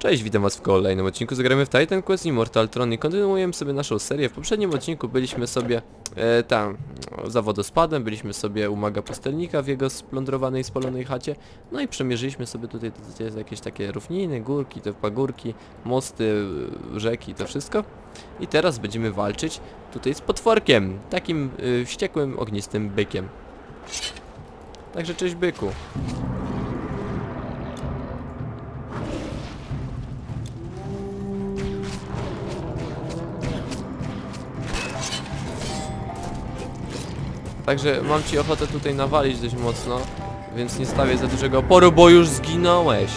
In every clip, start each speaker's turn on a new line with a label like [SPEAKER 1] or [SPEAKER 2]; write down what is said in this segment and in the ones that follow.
[SPEAKER 1] Cześć, witam was w kolejnym odcinku. Zagramy w Titan Quest Immortal Tron i kontynuujemy sobie naszą serię. W poprzednim odcinku byliśmy sobie e, tam, o, za wodospadem, byliśmy sobie u maga pustelnika w jego splądrowanej, spalonej chacie. No i przemierzyliśmy sobie tutaj to jest jakieś takie równiny, górki, te pagórki, mosty, e, rzeki, to wszystko. I teraz będziemy walczyć tutaj z potworkiem, takim e, wściekłym, ognistym bykiem. Także cześć byku. Także mam ci ochotę tutaj nawalić dość mocno, więc nie stawię za dużego oporu, bo już zginąłeś.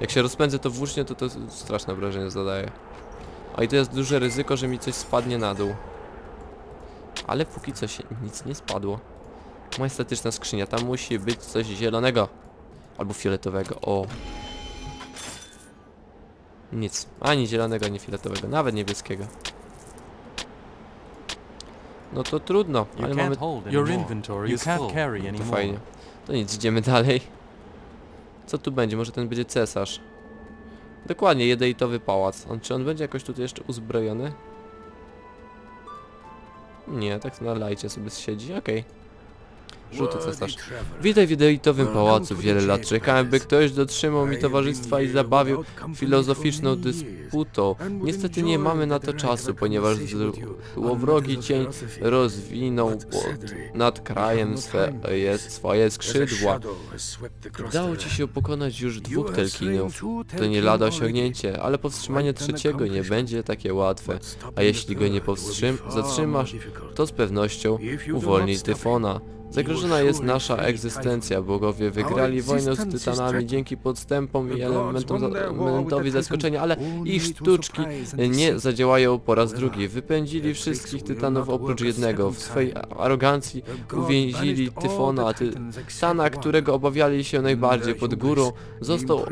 [SPEAKER 1] Jak się rozpędzę to włócznie, to to straszne wrażenie zadaje. A i to jest duże ryzyko, że mi coś spadnie na dół. Ale póki co się nic nie spadło. Majestatyczna skrzynia, tam musi być coś zielonego. Albo fioletowego, o. Nic, ani zielonego, ani fioletowego, nawet niebieskiego. No to trudno,
[SPEAKER 2] You
[SPEAKER 1] ale
[SPEAKER 2] can't
[SPEAKER 1] mamy
[SPEAKER 2] hold
[SPEAKER 3] Your
[SPEAKER 2] anymore.
[SPEAKER 3] inventory
[SPEAKER 2] You
[SPEAKER 3] is full.
[SPEAKER 2] can't carry
[SPEAKER 1] to
[SPEAKER 2] anymore.
[SPEAKER 1] fajnie. To nic, idziemy dalej. Co tu będzie? Może ten będzie cesarz. Dokładnie, jedeitowy pałac. On, czy on będzie jakoś tutaj jeszcze uzbrojony? Nie, tak na lajcie sobie siedzi, okej. Żółty cesarz. Witaj w jedeitowym pałacu. Wiele lat czekałem, by ktoś dotrzymał mi towarzystwa i zabawił filozoficzną dysputą. Niestety nie mamy na to czasu, ponieważ złowrogi cień rozwinął pod, nad krajem swe, jest, swoje skrzydła. Udało ci się pokonać już dwóch Telkinów. To nie lada osiągnięcie, ale powstrzymanie trzeciego nie będzie takie łatwe. A jeśli go nie powstrzym zatrzymasz, to z pewnością uwolni Tyfona. Zagrożona jest nasza egzystencja. Bogowie wygrali wojnę z Tytanami dzięki podstępom i elementowi zaskoczenia, ale ich sztuczki nie zadziałają po raz drugi. Wypędzili wszystkich Tytanów oprócz jednego. W swej arogancji uwięzili Tyfona, a Tytana, którego obawiali się najbardziej pod górą, został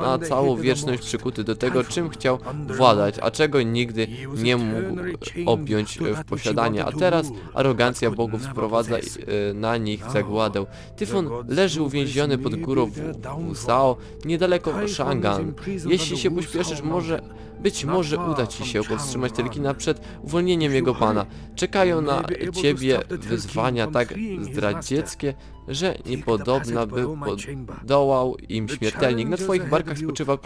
[SPEAKER 1] na całą wieczność przykuty do tego, czym chciał władać, a czego nigdy nie mógł objąć w posiadanie. A teraz arogancja bogów sprowadza na nich zagładę. Tyfon leży uwięziony pod górą Wusao, niedaleko Shangan. Jeśli się pośpieszysz, może być może uda ci się powstrzymać Telkina przed uwolnieniem jego pana. Czekają na ciebie wyzwania tak zdradzieckie, że niepodobna by podołał im śmiertelnik. Na twoich barkach spoczywa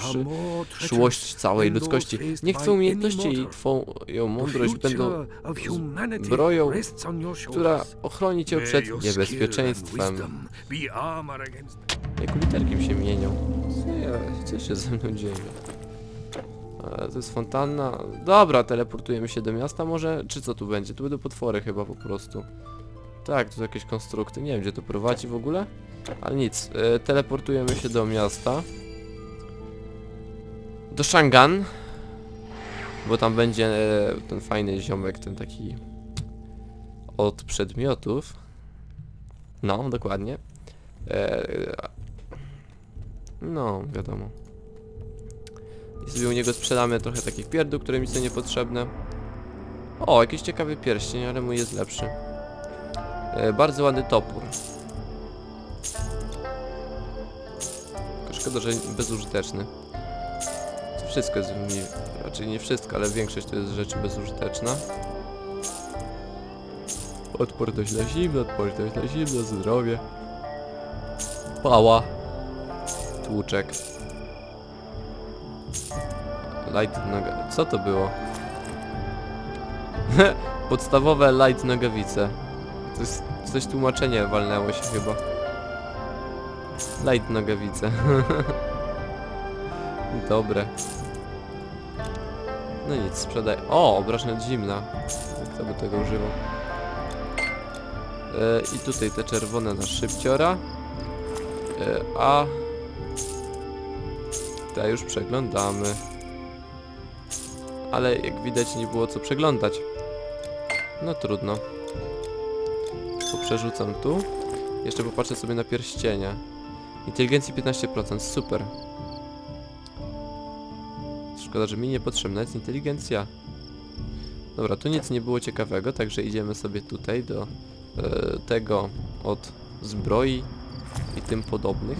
[SPEAKER 1] przyszłość całej ludzkości. Niech twoje umiejętności i twoją mądrość będą zbroją, która ochroni cię przed niebezpieczeństwem. Jak literki mi się mienią. Co, ja, co się ze mną dzieje? E, To jest fontanna. Dobra, teleportujemy się do miasta może? Czy co tu będzie? Tu będą potwory chyba po prostu. Tak, tu są jakieś konstrukty. Nie wiem gdzie to prowadzi w ogóle. Ale nic. E, teleportujemy się do miasta. Do Shangan. Bo tam będzie e, ten fajny ziomek, ten taki od przedmiotów. No, dokładnie. No, wiadomo. I sobie u niego sprzedamy trochę takich pierdół, które mi są niepotrzebne. O, jakiś ciekawy pierścień, ale mój jest lepszy. E, bardzo ładny topór. Szkoda, że bezużyteczny. To wszystko jest mi... Raczej nie wszystko, ale większość to jest rzeczy bezużyteczna. Odporność na zimno, odporność na zimno, zdrowie. Pała. Tłuczek. Light noga... Co to było? Podstawowe light nogawice. Jest coś tłumaczenie walnęło się chyba. Light nogawice. Dobre. No nic, sprzedaj. O, obrażeń od zimna. Kto by tego używał? E, I tutaj te czerwone na szybciora. E, a... Te już przeglądamy. Ale jak widać nie było co przeglądać. No trudno. Poprzerzucam tu. Jeszcze popatrzę sobie na pierścienia. Inteligencji 15%, super. Szkoda, że mi niepotrzebna jest inteligencja. Dobra, tu nic nie było ciekawego, także idziemy sobie tutaj do e, tego od zbroi i tym podobnych.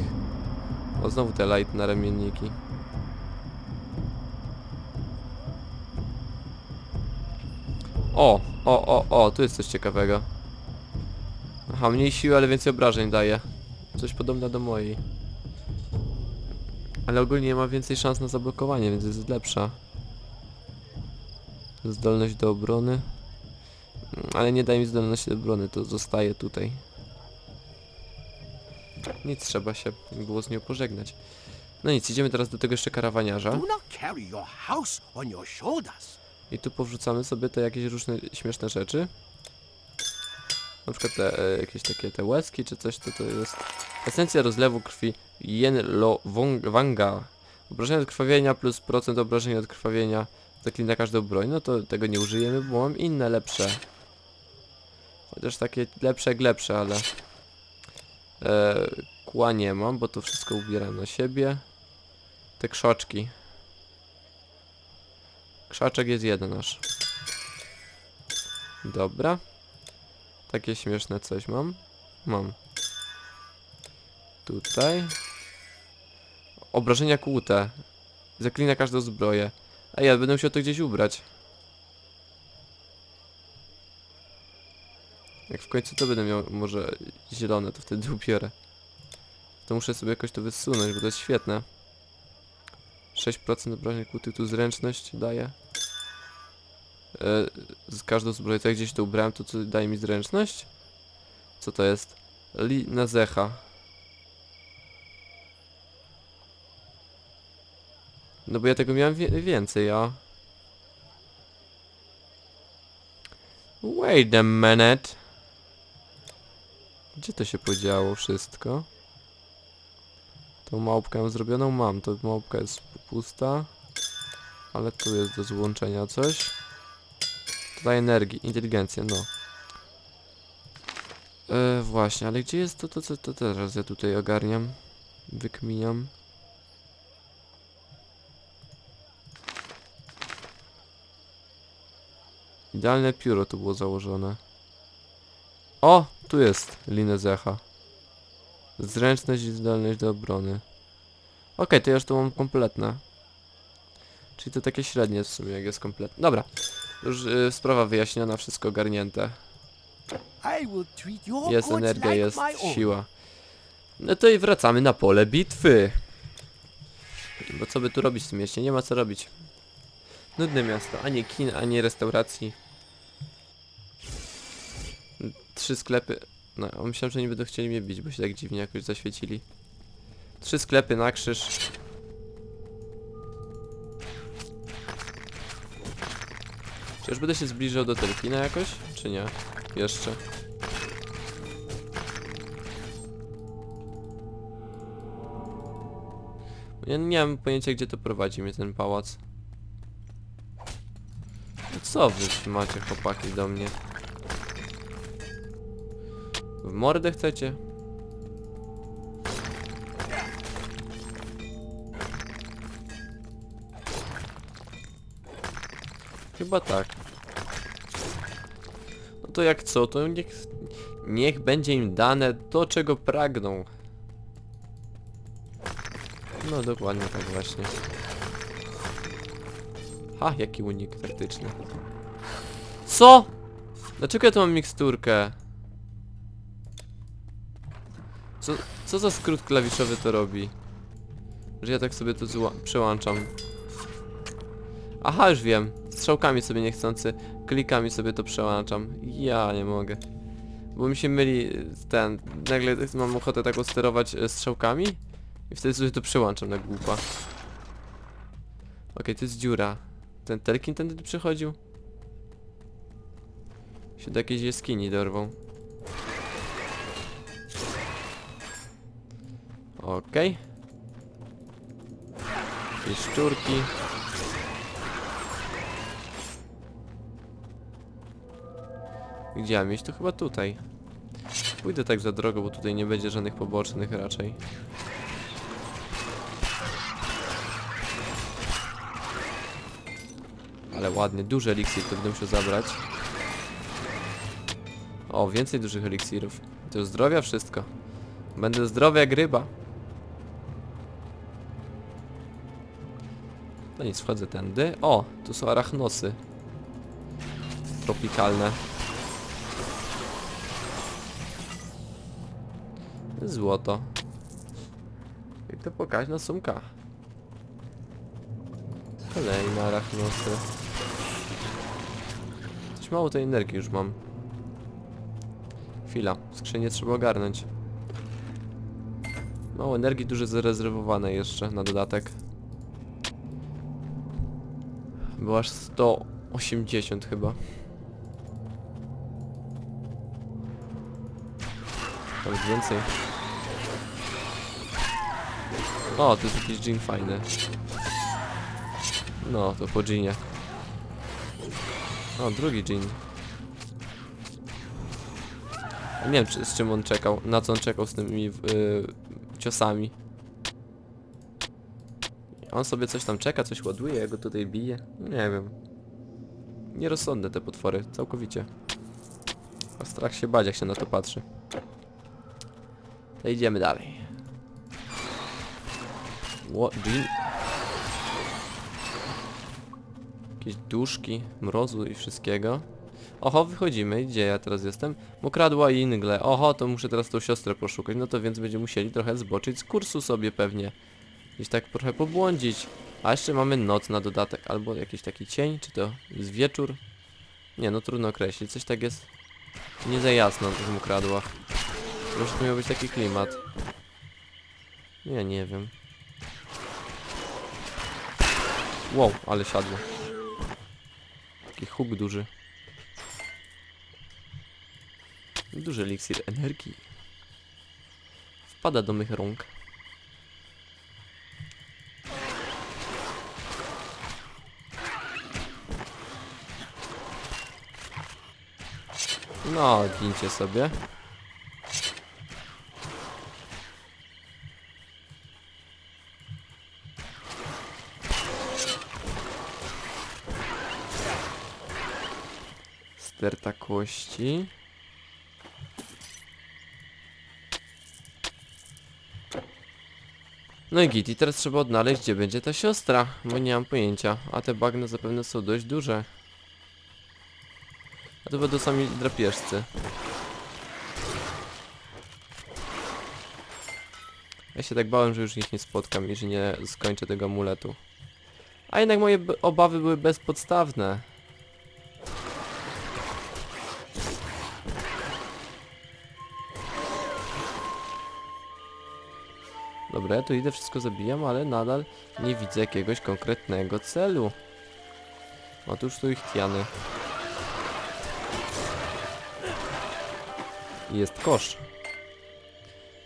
[SPEAKER 1] O, znowu te light na ramienniki. O, o, o, o, tu jest coś ciekawego. Aha, mniej siły, ale więcej obrażeń daje. Coś podobne do mojej. Ale ogólnie ma więcej szans na zablokowanie, więc jest lepsza. Zdolność do obrony. Mm, Ale nie daje mi zdolności do obrony, to zostaje tutaj. Nic, trzeba się było z nią pożegnać. No nic, idziemy teraz do tego jeszcze karawaniarza.
[SPEAKER 2] Do not carry your house on your shoulders.
[SPEAKER 1] I tu powrzucamy sobie te jakieś różne śmieszne rzeczy. Na przykład te e, jakieś takie te łezki czy coś, to to jest esencja rozlewu krwi Yen Lo Wong- Wanga. Obrażenia od krwawienia plus procent obrażenia od krwawienia zaklina każdą broń. No to tego nie użyjemy, bo mam inne lepsze. Chociaż takie lepsze jak lepsze, ale e, kła nie mam, bo to wszystko ubieram na siebie. Te krzoczki. Krzaczek jest jeden aż. Dobra. Takie śmieszne coś mam. Mam. Tutaj. Obrażenia kłute. Zaklina każdą zbroję. A ja będę musiał to gdzieś ubrać. Jak w końcu to będę miał może zielone, to wtedy ubiorę. To muszę sobie jakoś to wysunąć, bo to jest świetne. 6% obrażeń kłutych tu zręczność daje. Z każdą zbroją, to jak gdzieś to ubrałem, to co daje mi zręczność? Co to jest? Li na zecha. No bo ja tego miałem wie więcej, a... Wait a minute. Gdzie to się podziało wszystko? Tą małpkę zrobioną? Mam. To małpka jest pusta. Ale tu jest do złączenia coś. Tutaj energii, inteligencja, no. E, właśnie, ale gdzie jest to, to, co to teraz ja tutaj ogarniam? Wykminiam. Idealne pióro tu było założone. O! Tu jest linę zecha. Zręczność i zdolność do obrony. Okej, to ja już to mam kompletne. Czyli to takie średnie w sumie, jak jest kompletne. Dobra. Już y, sprawa wyjaśniona, wszystko
[SPEAKER 2] your
[SPEAKER 1] Jest energia, jest siła. No to i wracamy na pole bitwy. Bo co by tu robić w tym mieście? Nie ma co robić. Nudne miasto. Ani kin, ani restauracji. Trzy sklepy. No, myślałem, że nie będą chcieli mnie bić, bo się tak dziwnie jakoś zaświecili. Trzy sklepy na krzyż. Już będę się zbliżał do Telkina jakoś? Czy nie? Jeszcze. Ja nie mam pojęcia gdzie to prowadzi mnie ten pałac. No Co wy macie chłopaki do mnie? W mordę chcecie? Chyba tak. To jak co, to niech, niech będzie im dane to czego pragną. No dokładnie tak właśnie. Ha, jaki unik taktyczny. Co? Dlaczego ja tu mam miksturkę? Co, co za skrót klawiszowy to robi? Że ja tak sobie to przełączam. Aha, już wiem. Strzałkami sobie niechcący, klikami sobie to przełączam. Ja nie mogę. Bo mi się myli y, ten... Nagle mam ochotę tak sterować y, strzałkami i wtedy sobie to przełączam na głupa. Okej, to jest dziura. Ten Telkin tędy przechodził? Się do jakiejś jaskini dorwą. Okej. Jakieś szczurki. Gdzie mam iść? To chyba tutaj. Pójdę tak za drogą, bo tutaj nie będzie żadnych pobocznych raczej. Ale ładnie, duży eliksir to będę musiał zabrać. O, więcej dużych eliksirów. To zdrowia wszystko. Będę zdrowy jak ryba. No nic, wchodzę tędy. O, tu są arachnosy. tropikalne. Złoto. I to pokaźna sumka. Kolejne arachnosy. Coś mało tej energii już mam. Chwila, skrzynię trzeba ogarnąć. Mało energii, duże zarezerwowane jeszcze na dodatek. Było aż 180 chyba. Nawet więcej. O, to jest jakiś gin fajny. No, to po ginie. O, drugi gin. Nie wiem, czy, z czym on czekał, na co on czekał z tymi y, ciosami. On sobie coś tam czeka, coś ładuje, ja go tutaj bije. Nie wiem. Nierozsądne te potwory, całkowicie. A strach się bać, jak się na to patrzy. To idziemy dalej. Ło. Jakieś duszki, mrozu i wszystkiego. Oho, wychodzimy. Gdzie ja teraz jestem? Mokradła i ingle. Oho, to muszę teraz tą siostrę poszukać. No to więc będziemy musieli trochę zboczyć z kursu sobie pewnie. Gdzieś tak trochę pobłądzić. A jeszcze mamy noc na dodatek. Albo jakiś taki cień, czy to jest wieczór? Nie, no trudno określić. Coś tak jest nie za jasno tych mokradłach. Może to miał być taki klimat. Nie, nie wiem. Wow, ale siadło. Taki huk duży. Duży eliksir energii. Wpada do mych rąk. No, gincie sobie. Sterta kości. No i git, i teraz trzeba odnaleźć, gdzie będzie ta siostra, bo nie mam pojęcia. A te bagna zapewne są dość duże. A to będą sami drapieżcy. Ja się tak bałem, że już ich nie spotkam i że nie skończę tego amuletu. A jednak moje obawy były bezpodstawne. Dobra, ja tu idę, wszystko zabijam, ale nadal nie widzę jakiegoś konkretnego celu. Otóż tu ich tiany. Jest kosz.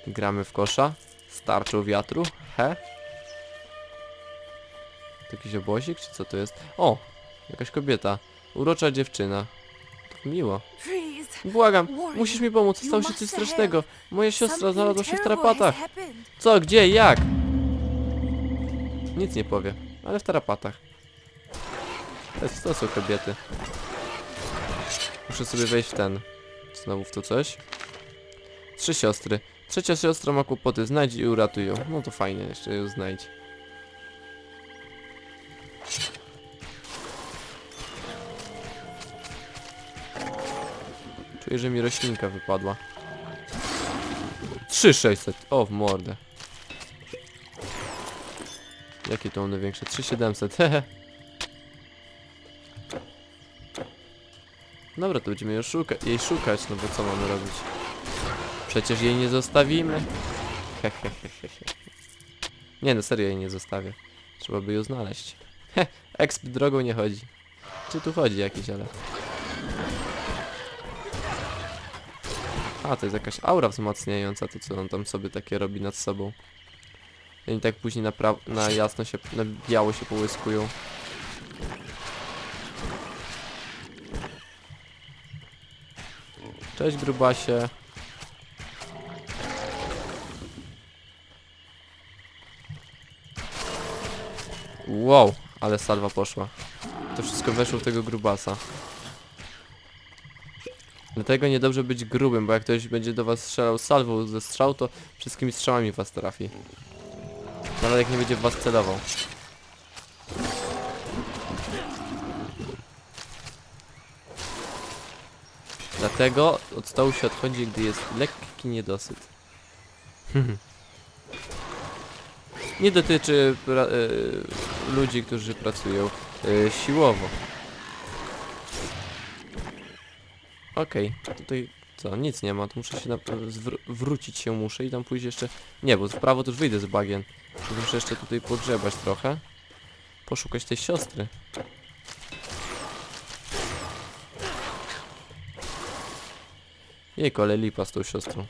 [SPEAKER 1] Gramy w kosza. Starczą wiatru. He? To jakiś obozik, czy co to jest? O! Jakaś kobieta. Urocza dziewczyna. To miło. Błagam, musisz mi pomóc. Stało się coś strasznego. Moja siostra znalazła się w tarapatach. Co? Gdzie? Jak? Nic nie powie, ale w tarapatach. To, jest, to są kobiety. Muszę sobie wejść w ten. Znowu w to coś. Trzy siostry. Trzecia siostra ma kłopoty, znajdź i uratuj ją. No to fajnie, jeszcze ją znajdź. Czuję, że mi roślinka wypadła. 3600. O, w mordę. Jakie to one większe? 3700. Hehe. Dobra, to będziemy jej, szuka jej szukać, no bo co mamy robić? Przecież jej nie zostawimy. Nie no, serio jej nie zostawię. Trzeba by ją znaleźć. Exp drogą nie chodzi. Czy tu chodzi jakiś, ale... A, to jest jakaś aura wzmacniająca, to co on tam sobie takie robi nad sobą. I tak później na, na jasno się, na biało się połyskują. Cześć grubasie. Wow, ale salwa poszła. To wszystko weszło w tego grubasa. Dlatego niedobrze być grubym, bo jak ktoś będzie do was strzelał salwą ze strzał, to wszystkimi strzałami was trafi. Nawet jak nie będzie w was celował. Dlatego od stołu się odchodzi, gdy jest lekki niedosyt. Nie dotyczy y, ludzi, którzy pracują y, siłowo. Okej, tutaj co, nic nie ma, to muszę się na, wrócić się muszę i tam pójść jeszcze... Nie, bo w prawo to już wyjdę z bagien. Muszę jeszcze tutaj pogrzebać trochę. Poszukać tej siostry. Jejku, ale lipa z tą siostrą.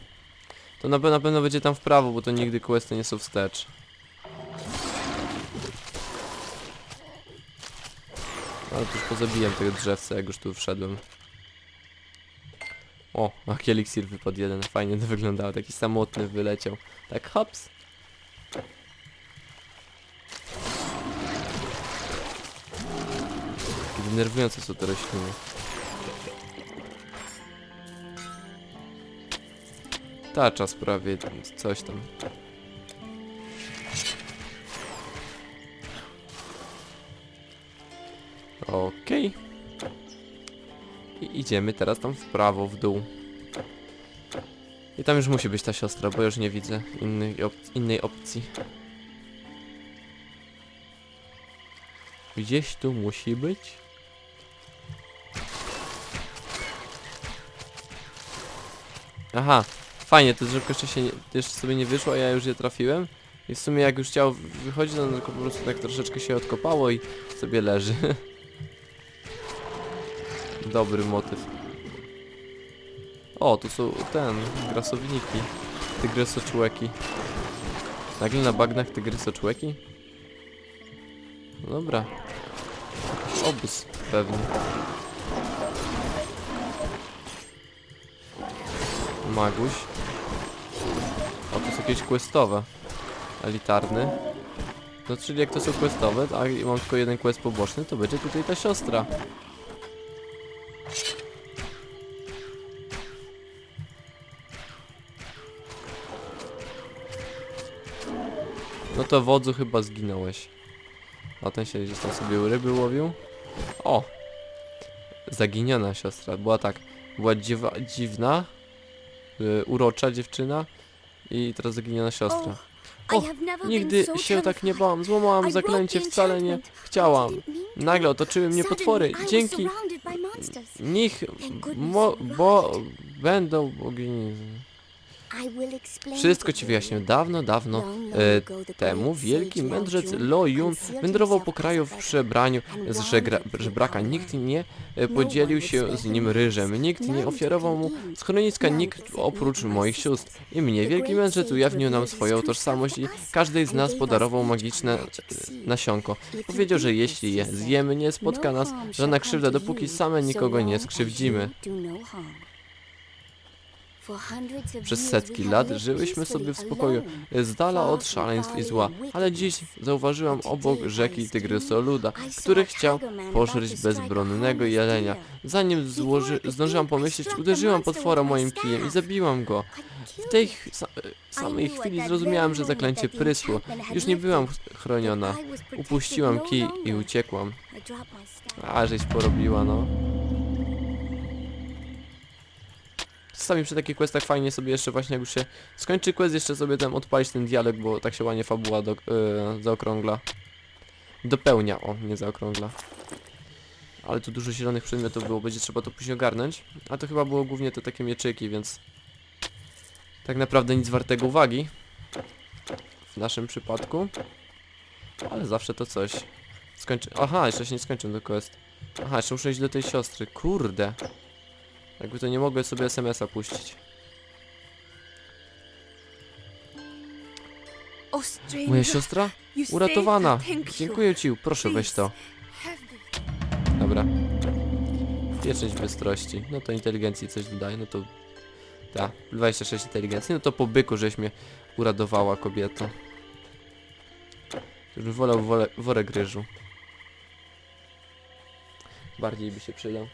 [SPEAKER 1] To na, na pewno będzie tam w prawo, bo to nigdy questy nie są wstecz. Ale to już pozabijam tego drzewca, jak już tu wszedłem. O, jaki eliksir wypadł jeden, fajnie to wyglądało, taki samotny wyleciał. Tak hops. Denerwujące są te rośliny. Tacza sprawie, tam coś tam. Okej. I idziemy teraz tam w prawo, w dół. I tam już musi być ta siostra, bo już nie widzę innej, op innej opcji. Gdzieś tu musi być. Aha, fajnie, to drzewko jeszcze, się nie, jeszcze sobie nie wyszło, a ja już je trafiłem. I w sumie jak już chciał wychodzić, no tylko po prostu tak troszeczkę się odkopało i sobie leży. Dobry motyw. O, tu są ten, grasowniki. Tygrysoczłeki. Nagle na bagnach tygrysoczłeki? No dobra. Obóz pewnie. Maguś. O, to są jakieś questowe. Elitarny. No czyli jak to są questowe, a mam tylko jeden quest poboczny, to będzie tutaj ta siostra. To wodzu chyba zginąłeś. A ten się gdzieś tam sobie ryby łowił. O! Zaginiona siostra. Była tak. Była dziwa, dziwna, y, urocza dziewczyna i teraz zaginiona siostra. O, Nigdy się tak nie bałam. Złamałam zaklęcie, wcale nie chciałam. Nagle otoczyły mnie potwory. Dzięki nich, mo, bo będą bogini. Wszystko ci wyjaśnię. Dawno, dawno e, temu wielki mędrzec Lo Yun wędrował po kraju w przebraniu z żegra, żebraka. Nikt nie e, podzielił się z nim ryżem. Nikt nie ofiarował mu schroniska, nikt oprócz moich sióstr. I mnie wielki mędrzec ujawnił nam swoją tożsamość i każdej z nas podarował magiczne e, nasionko. Powiedział, że jeśli je zjemy, nie spotka nas żadna krzywda, dopóki same nikogo nie skrzywdzimy. Przez setki lat żyłyśmy sobie w spokoju, z dala od szaleństw i zła, ale dziś zauważyłam obok rzeki Tygrysoluda, który chciał pożreć bezbronnego jelenia. Zanim złoży, zdążyłam pomyśleć, uderzyłam potwora moim kijem i zabiłam go. W tej sa samej chwili zrozumiałam, że zaklęcie prysło. Już nie byłam chroniona. Upuściłam kij i uciekłam. A, żeś porobiła, no. Czasami przy takich questach fajnie sobie jeszcze właśnie jak już się skończy quest, jeszcze sobie tam odpalić ten dialog, bo tak się ładnie fabuła do, yy, zaokrągla. Dopełnia, o, nie zaokrągla. Ale tu dużo zielonych przedmiotów było, będzie trzeba to później ogarnąć. A to chyba było głównie te takie mieczyki, więc... Tak naprawdę nic wartego uwagi. W naszym przypadku. Ale zawsze to coś. Skończy... Aha, jeszcze się nie skończył do quest. Aha, jeszcze muszę iść do tej siostry. Kurde. Jakby to nie mogę sobie SMS-a puścić. Moja siostra? Uratowana! Dziękuję ci, proszę weź to. Dobra. Pieczęć bystrości. No to inteligencji coś dodaje, no to... Ta, 26 inteligencji, no to po byku żeś mnie uradowała kobieto. Już wolał wole, worek ryżu. Bardziej by się przydał.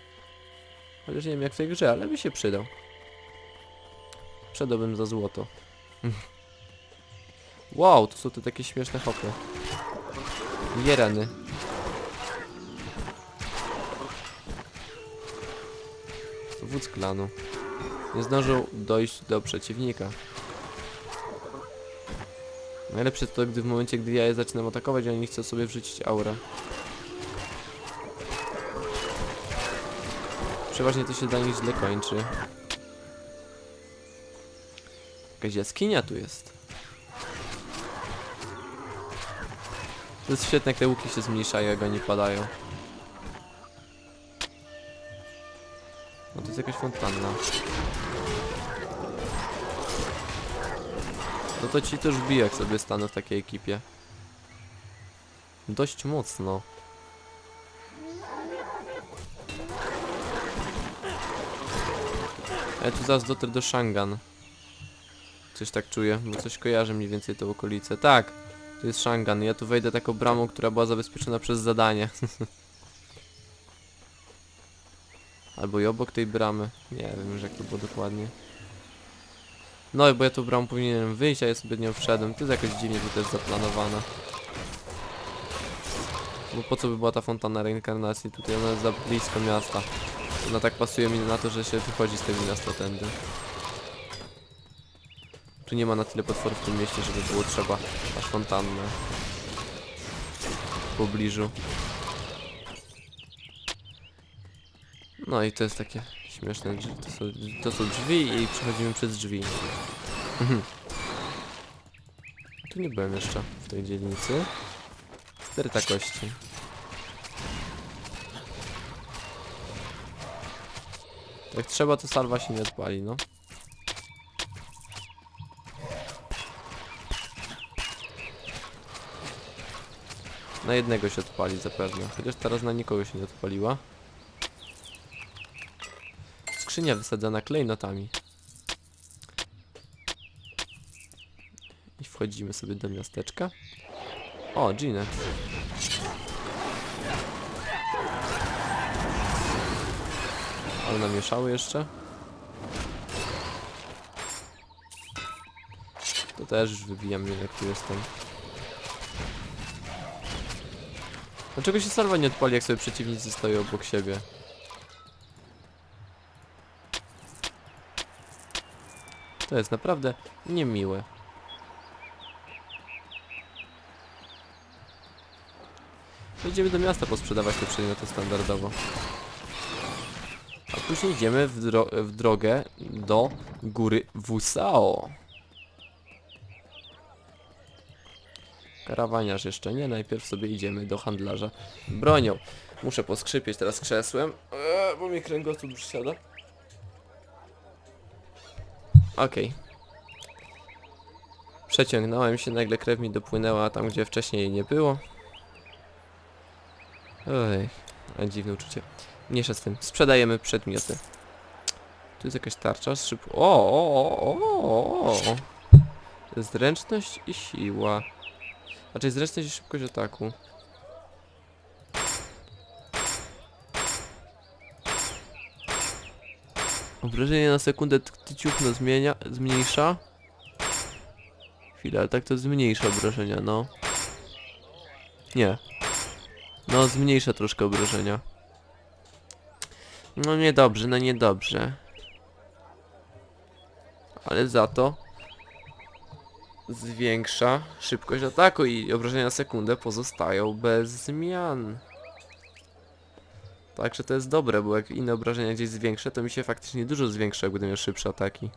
[SPEAKER 1] Chociaż nie wiem jak w tej grze, ale by się przydał. Przedałbym za złoto. wow, to są te takie śmieszne hopy. Jereny. wódz klanu. Nie zdążył dojść do przeciwnika. Najlepsze to, gdy w momencie, gdy ja je zaczynam atakować, oni chcą sobie wrzucić aurę. Przeważnie to się dla nich źle kończy. Jakaś jaskinia tu jest. To jest świetne, jak te łuki się zmniejszają, jak oni padają. No to jest jakaś fontanna. No to ci też bije, jak sobie stanę w takiej ekipie. Dość mocno. Ja tu zaraz dotrę do Shangan. Coś tak czuję, bo coś kojarzy mniej więcej tą okolicę. Tak, to jest Shangan. Ja tu wejdę taką bramą, która była zabezpieczona przez zadanie. Albo i obok tej bramy. Nie wiem już jak to było dokładnie. No bo ja tą bramą powinienem wyjść, a ja sobie nią wszedłem. To jest jakoś dziwnie tu też zaplanowane. Bo po co by była ta fontana reinkarnacji? Tutaj ona jest za blisko miasta. Ona tak pasuje mi na to, że się wychodzi z tego miasta tędy. Tu nie ma na tyle potworów w tym mieście, żeby było trzeba aż fontannę. W pobliżu. No i to jest takie śmieszne. To są, to są drzwi i przechodzimy przez drzwi. Mhm. tu nie byłem jeszcze w tej dzielnicy. Cztery takości. Jak trzeba to salwa się nie odpali, no. Na jednego się odpali zapewne, chociaż teraz na nikogo się nie odpaliła. Skrzynia wysadzana klejnotami. I wchodzimy sobie do miasteczka. O, Ginę. Ale namieszały jeszcze. To też już wybijam mnie jak tu jestem. Dlaczego się salwa nie odpali jak sobie przeciwnicy stoją obok siebie? To jest naprawdę niemiłe. Idziemy do miasta posprzedawać te przedmioty standardowo. Później idziemy w, dro w drogę do góry Wusao. Karawaniarz jeszcze nie, najpierw sobie idziemy do handlarza bronią. Muszę poskrzypieć teraz krzesłem, eee, bo mi kręgosłup już siada. Okej. Przeciągnąłem się, nagle krew mi dopłynęła tam, gdzie wcześniej jej nie było. Ale dziwne uczucie. Mniejsza z tym. Sprzedajemy przedmioty. Tu jest jakaś tarcza z szyb... O, o, o, o, o. Zręczność i siła. Znaczy zręczność i szybkość ataku. Obrażenie na sekundę t- ciuchno zmienia, zmniejsza. Chwila, ale tak to zmniejsza obrażenia, no. Nie. No, zmniejsza troszkę obrażenia. No niedobrze, no niedobrze. Ale za to zwiększa szybkość ataku i obrażenia na sekundę pozostają bez zmian. Także to jest dobre, bo jak inne obrażenia gdzieś zwiększę, to mi się faktycznie dużo zwiększa, jak będę miał szybsze ataki.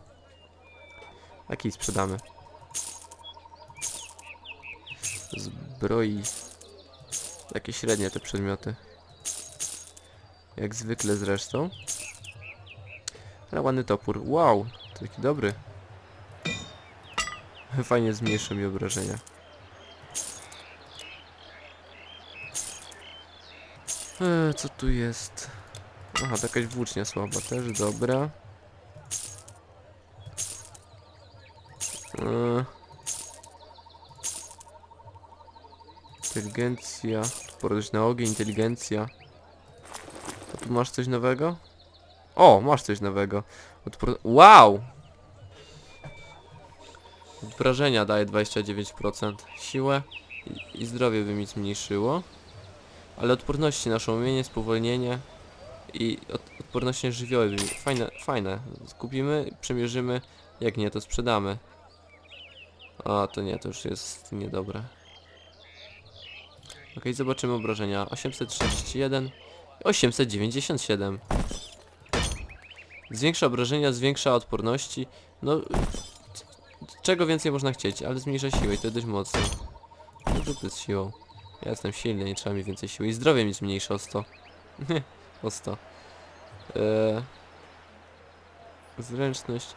[SPEAKER 1] Taki sprzedamy. Zbroi. Takie średnie te przedmioty. Jak zwykle zresztą. Ale ładny topór. Wow, taki dobry. Fajnie zmniejszył mi obrażenia. Eee, co tu jest? Aha, jakaś włócznia słaba też, dobra. Eee. Inteligencja. Odporność na ogień, inteligencja. To tu masz coś nowego? O, masz coś nowego. Odpor... Wow! Wrażenia daje 29%. Siłę i, i zdrowie by mi zmniejszyło. Ale odporności na szumienie, spowolnienie. i od, odpornością żywioły. Fajne, fajne. Kupimy, przemierzymy, jak nie to sprzedamy. A to nie, to już jest niedobre. Okej, zobaczymy obrażenia. 831, 897. Zwiększa obrażenia, zwiększa odporności. No, czego więcej można chcieć, ale zmniejsza siłę i to dość mocno. No dupy z siłą. Ja jestem silny, nie trzeba mi więcej siły. I zdrowie mi zmniejsza o 100. o 100. Eee, zręczność.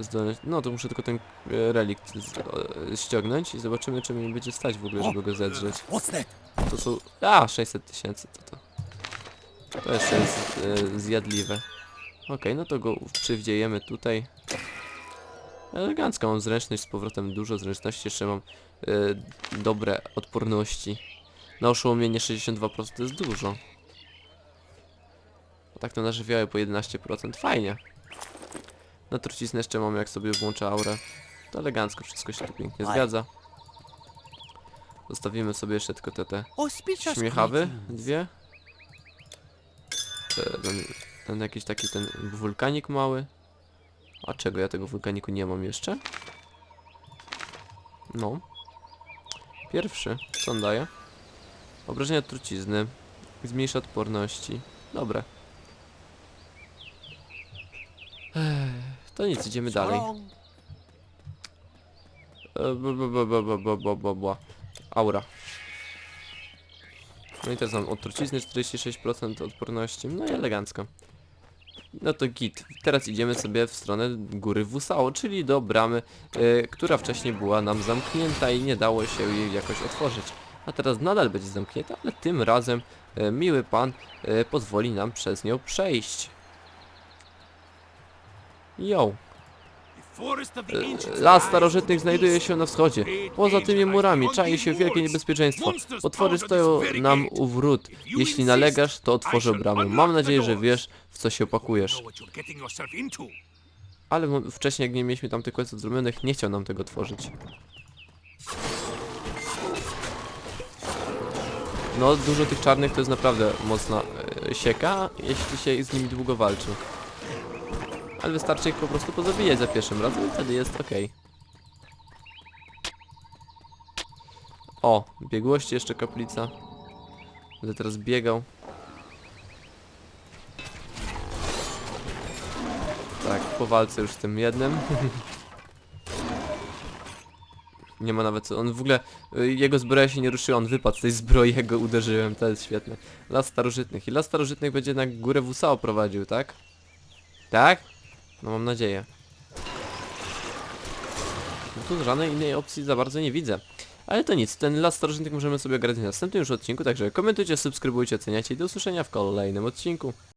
[SPEAKER 1] Zdolność. No to muszę tylko ten e, relikt z, e, ściągnąć i zobaczymy czy mi będzie stać w ogóle, żeby go zedrzeć. To są... A, 600 tysięcy to to. To jeszcze jest e, zjadliwe. Okej, no to go przywdziejemy tutaj. Elegancko, mam zręczność z powrotem dużo zręczności, jeszcze mam e, dobre odporności. Na oszołomienie 62% to jest dużo. A tak to na żywioły po 11%, fajnie. Na truciznę jeszcze mam jak sobie włączę aurę. To elegancko, wszystko się tu pięknie zgadza. Zostawimy sobie jeszcze tylko te, te śmiechawy, dwie. E, ten, ten jakiś taki ten wulkanik mały. A czego ja tego wulkaniku nie mam jeszcze? No. Pierwszy. Co on daje? Obrażenia trucizny. Zmniejsza odporności. Dobre. To nic, idziemy dalej. E, bla, bla. Aura. No i teraz mam od trucizny 46% odporności. No i elegancko. No to git. Teraz idziemy sobie w stronę góry Wusao, czyli do bramy, e, która wcześniej była nam zamknięta i nie dało się jej jakoś otworzyć. A teraz nadal będzie zamknięta, ale tym razem e, miły pan e, pozwoli nam przez nią przejść. Yo. Las starożytnych znajduje się na wschodzie. Poza tymi murami czai się wielkie niebezpieczeństwo. Potwory stoją nam u wrót. Jeśli nalegasz, to otworzę bramę. Mam nadzieję, że wiesz, w co się pakujesz. Ale wcześniej, jak nie mieliśmy tam tych questów zrobionych, nie chciał nam tego tworzyć. No, dużo tych czarnych to jest naprawdę mocna e, sieka, jeśli się z nimi długo walczy. Ale wystarczy ich po prostu pozabijać za pierwszym razem i wtedy jest ok. O, biegłości jeszcze kaplica. Będę teraz biegał. Tak, po walce już z tym jednym. Nie ma nawet co, on w ogóle, y, jego zbroja się nie ruszyła, on wypadł z tej zbroi, jak go uderzyłem, to jest świetne. Las starożytnych i las starożytnych będzie na górę Wusao prowadził, tak? Tak? No mam nadzieję. No tu żadnej innej opcji za bardzo nie widzę. Ale to nic, ten las starożytnych możemy sobie grać w następnym już odcinku, także komentujcie, subskrybujcie, oceniajcie i do usłyszenia w kolejnym odcinku.